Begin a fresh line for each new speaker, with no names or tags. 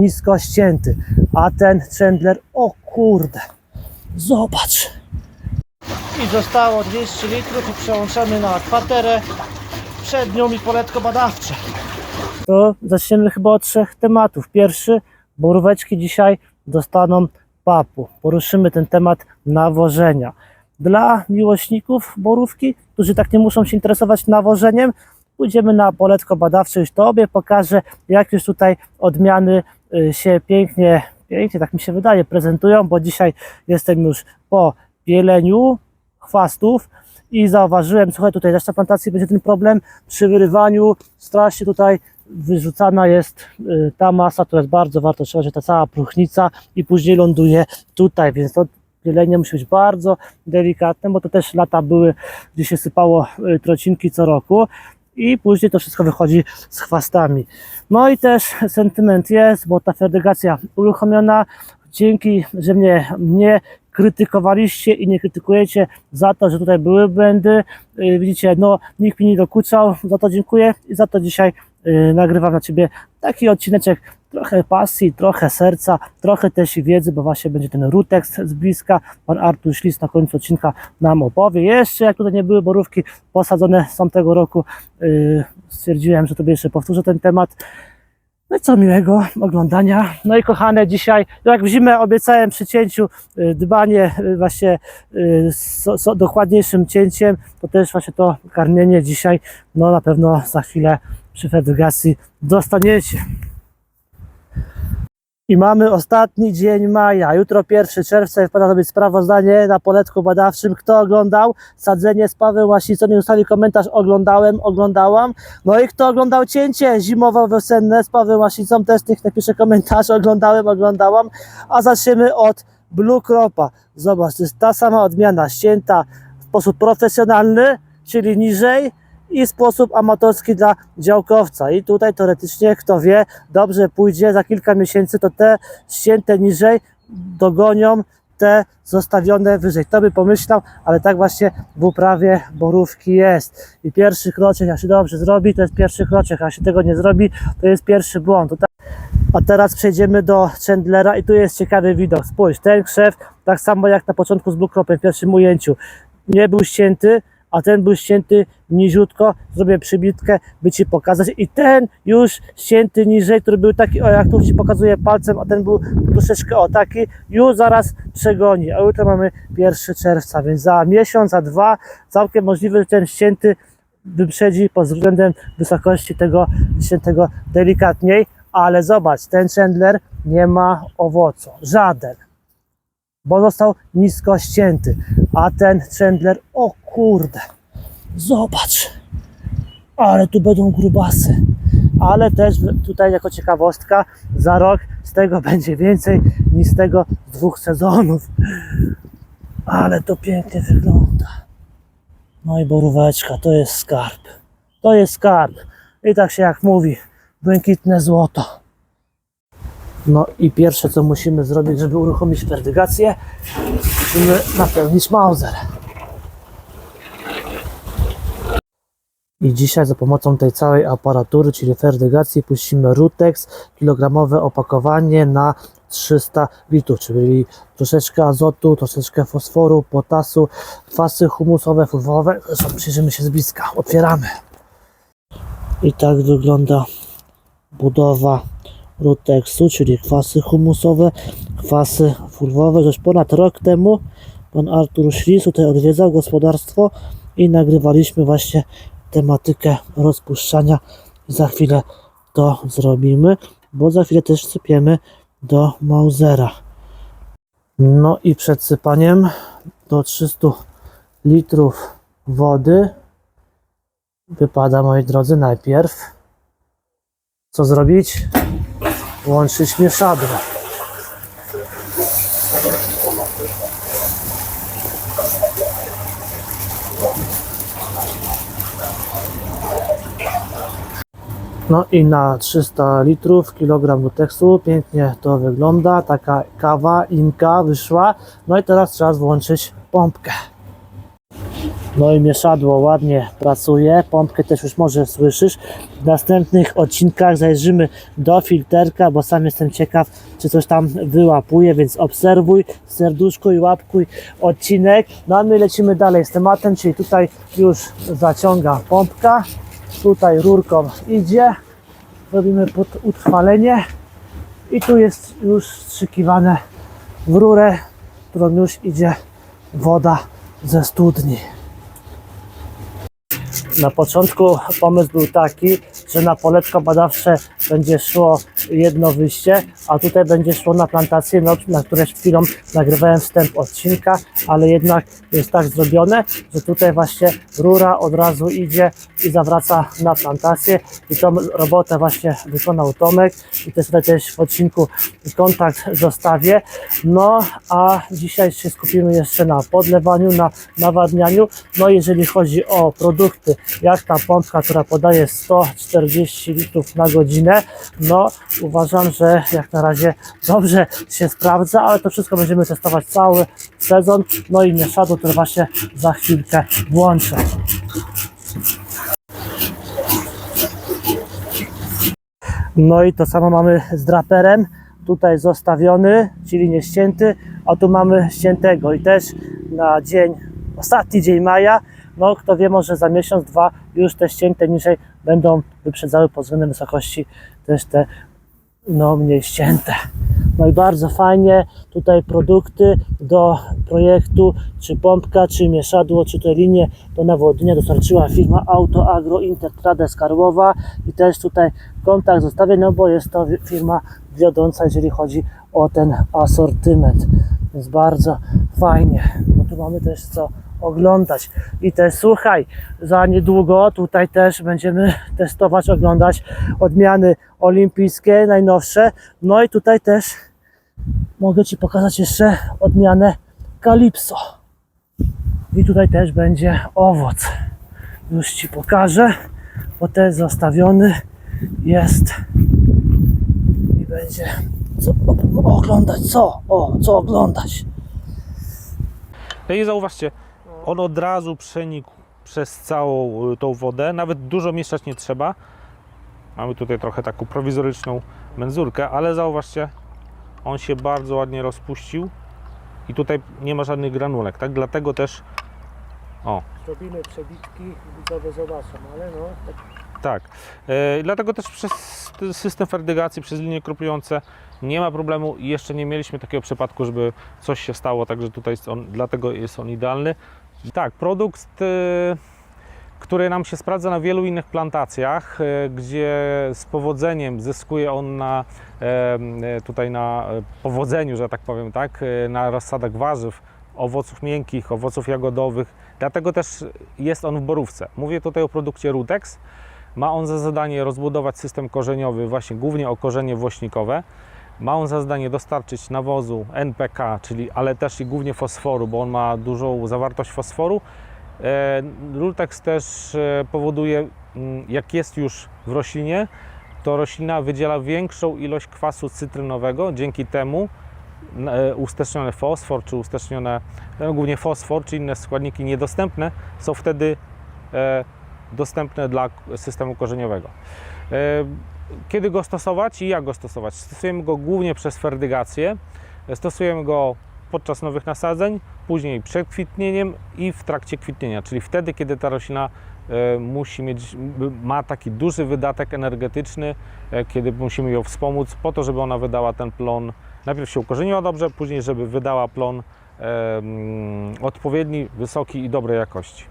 nisko ścięty. A ten Chandler, o kurde, zobacz. I zostało 200 litrów i przełączamy na kwaterę przednią i poletko badawcze. To zaczniemy chyba od trzech tematów. Pierwszy, boróweczki dzisiaj dostaną papu. Poruszymy ten temat nawożenia. Dla miłośników borówki, którzy tak nie muszą się interesować nawożeniem, pójdziemy na poletko badawcze. Już Tobie pokażę, jak już tutaj odmiany y, się pięknie, pięknie, tak mi się wydaje, prezentują, bo dzisiaj jestem już po pieleniu chwastów i zauważyłem, słuchaj, tutaj na plantacji będzie ten problem przy wyrywaniu, strasznie tutaj wyrzucana jest y, ta masa, która jest bardzo wartościowa, ta cała próchnica i później ląduje tutaj, więc to pielenie musi być bardzo delikatne, bo to też lata były, gdzie się sypało y, trocinki co roku i później to wszystko wychodzi z chwastami. No i też sentyment jest, bo ta ferdygacja uruchomiona, dzięki, że mnie nie krytykowaliście i nie krytykujecie za to, że tutaj były błędy. Yy, Widzicie, no nikt mi nie dokuczał, za to dziękuję i za to dzisiaj nagrywam dla Ciebie taki odcineczek, trochę pasji, trochę serca, trochę też wiedzy, bo właśnie będzie ten rutekst z bliska. Pan Artur Ślis na końcu odcinka nam opowie. Jeszcze jak tutaj nie były borówki posadzone są tego roku, yy, stwierdziłem, że Tobie jeszcze powtórzę ten temat. No i co miłego oglądania. No i kochane, dzisiaj, jak w zimę obiecałem przy cięciu y, dbanie y, właśnie y, so, so, dokładniejszym cięciem, to też właśnie to karmienie dzisiaj, no na pewno za chwilę przy fertygacji dostaniecie. I mamy ostatni dzień maja. Jutro 1 czerwca wpada to być sprawozdanie na poletku badawczym. Kto oglądał sadzenie z Pawłem Łasicą i ustali komentarz oglądałem, oglądałam. No i kto oglądał cięcie zimowo-wiosenne z Pawłem Łasicą też niech napisze komentarz oglądałem, oglądałam. A zaczniemy od Blue Cropa. Zobacz, to jest ta sama odmiana ścięta w sposób profesjonalny, czyli niżej i sposób amatorski dla działkowca. I tutaj teoretycznie, kto wie, dobrze pójdzie, za kilka miesięcy to te ścięte niżej dogonią te zostawione wyżej. To by pomyślał, ale tak właśnie w uprawie borówki jest. I pierwszy kroczek, jak się dobrze zrobi, to jest pierwszy kroczek, a się tego nie zrobi, to jest pierwszy błąd. A teraz przejdziemy do Chandlera i tu jest ciekawy widok. Spójrz, ten krzew, tak samo jak na początku z Blue Cropem, w pierwszym ujęciu, nie był ścięty, a ten był ścięty niziutko. Zrobię przybitkę, by Ci pokazać. I ten już ścięty niżej, który był taki, o jak tu Ci pokazuję palcem, a ten był troszeczkę o taki, już zaraz przegoni. A jutro mamy 1 czerwca, więc za miesiąc, za dwa, całkiem możliwe, że ten ścięty wyprzedzi pod względem wysokości tego ściętego delikatniej. Ale zobacz, ten Chandler nie ma owocu, żaden bo został nisko ścięty. A ten Chandler, o kurde, zobacz, ale tu będą grubasy. Ale też tutaj jako ciekawostka, za rok z tego będzie więcej niż z tego z dwóch sezonów. Ale to pięknie wygląda. No i boróweczka, to jest skarb. To jest skarb. I tak się jak mówi, błękitne złoto. No i pierwsze co musimy zrobić, żeby uruchomić ferdygację, musimy napełnić Mauser. I dzisiaj za pomocą tej całej aparatury, czyli ferdygacji, puścimy Rutex, kilogramowe opakowanie na 300 litrów, czyli troszeczkę azotu, troszeczkę fosforu, potasu, kwasy humusowe, furwowe. Zresztą przyjrzymy się z bliska. Otwieramy. I tak wygląda budowa Rutexu, czyli kwasy humusowe, kwasy furwowe. Już ponad rok temu pan Artur Szlis tutaj odwiedzał gospodarstwo i nagrywaliśmy właśnie tematykę rozpuszczania. Za chwilę to zrobimy, bo za chwilę też sypiemy do Mausera. No i przed sypaniem do 300 litrów wody wypada, moi drodzy, najpierw co zrobić? Włączyć mieszadło. No i na 300 litrów kilogram luteksu pięknie to wygląda. Taka kawa, inka wyszła. No i teraz trzeba włączyć pompkę. No i mieszadło ładnie pracuje, pompkę też już może słyszysz. W następnych odcinkach zajrzymy do filterka, bo sam jestem ciekaw, czy coś tam wyłapuje, więc obserwuj, serduszko i łapkuj odcinek. No a my lecimy dalej z tematem, czyli tutaj już zaciąga pompka, tutaj rurką idzie, robimy pod utrwalenie. I tu jest już strzykiwane w rurę, którą już idzie woda за студені. Na początku pomysł był taki, że na poletko badawcze będzie szło jedno wyjście, a tutaj będzie szło na plantację, no, na które chwilą nagrywałem wstęp odcinka, ale jednak jest tak zrobione, że tutaj właśnie rura od razu idzie i zawraca na plantację i tą robotę właśnie wykonał Tomek i też tutaj też w odcinku kontakt zostawię. No a dzisiaj się skupimy jeszcze na podlewaniu, na nawadnianiu. No jeżeli chodzi o produkty, jak ta pompka, która podaje 140 litrów na godzinę, no uważam, że jak na razie dobrze się sprawdza, ale to wszystko będziemy testować cały sezon. No i mieszadło, które właśnie za chwilkę włączę. No i to samo mamy z draperem. Tutaj zostawiony, czyli nie ścięty, a tu mamy ściętego i też na dzień, ostatni dzień maja, no kto wie, może za miesiąc, dwa już te ścięte niżej będą wyprzedzały pod względem wysokości też te no mniej ścięte. No i bardzo fajnie tutaj produkty do projektu, czy pompka, czy mieszadło, czy te linie do nawodnienia dostarczyła firma Auto Agro Intertrade z Karłowa i też tutaj kontakt zostawię, no bo jest to firma wiodąca, jeżeli chodzi o ten asortyment. Więc bardzo fajnie, bo tu mamy też co oglądać. I też słuchaj, za niedługo tutaj też będziemy testować, oglądać odmiany olimpijskie, najnowsze. No i tutaj też mogę Ci pokazać jeszcze odmianę Calypso. I tutaj też będzie owoc. Już Ci pokażę, bo też zostawiony jest i będzie co oglądać, co? O, co oglądać?
No i zauważcie, on od razu przenikł przez całą y, tą wodę, nawet dużo mieszać nie trzeba. Mamy tutaj trochę taką prowizoryczną menzurkę, ale zauważcie, on się bardzo ładnie rozpuścił i tutaj nie ma żadnych granulek, tak? Dlatego też, o,
Robimy przebitki, widzowie zobaczą, ale no, tak
tak, e, dlatego też przez system fertygacji, przez linie kroplujące nie ma problemu i jeszcze nie mieliśmy takiego przypadku, żeby coś się stało, także tutaj jest on, dlatego jest on idealny. Tak, produkt, e, który nam się sprawdza na wielu innych plantacjach, e, gdzie z powodzeniem zyskuje on na e, tutaj na powodzeniu, że tak powiem, tak, na rozsadach warzyw, owoców miękkich, owoców jagodowych. Dlatego też jest on w borówce. Mówię tutaj o produkcie Rutex. Ma on za zadanie rozbudować system korzeniowy, właśnie głównie o korzenie włośnikowe. Ma on za zadanie dostarczyć nawozu NPK, czyli ale też i głównie fosforu, bo on ma dużą zawartość fosforu. E, Rutex też e, powoduje, mm, jak jest już w roślinie, to roślina wydziela większą ilość kwasu cytrynowego, dzięki temu e, usteczniony fosfor, czy ustecznione, no, głównie fosfor, czy inne składniki niedostępne są wtedy dostępne dla systemu korzeniowego. Kiedy go stosować i jak go stosować? Stosujemy go głównie przez ferdygację. Stosujemy go podczas nowych nasadzeń, później przed kwitnieniem i w trakcie kwitnienia, czyli wtedy, kiedy ta roślina e, musi mieć, ma taki duży wydatek energetyczny, e, kiedy musimy ją wspomóc po to, żeby ona wydała ten plon, najpierw się ukorzeniła dobrze, później żeby wydała plon e, mm, odpowiedni, wysoki i dobrej jakości.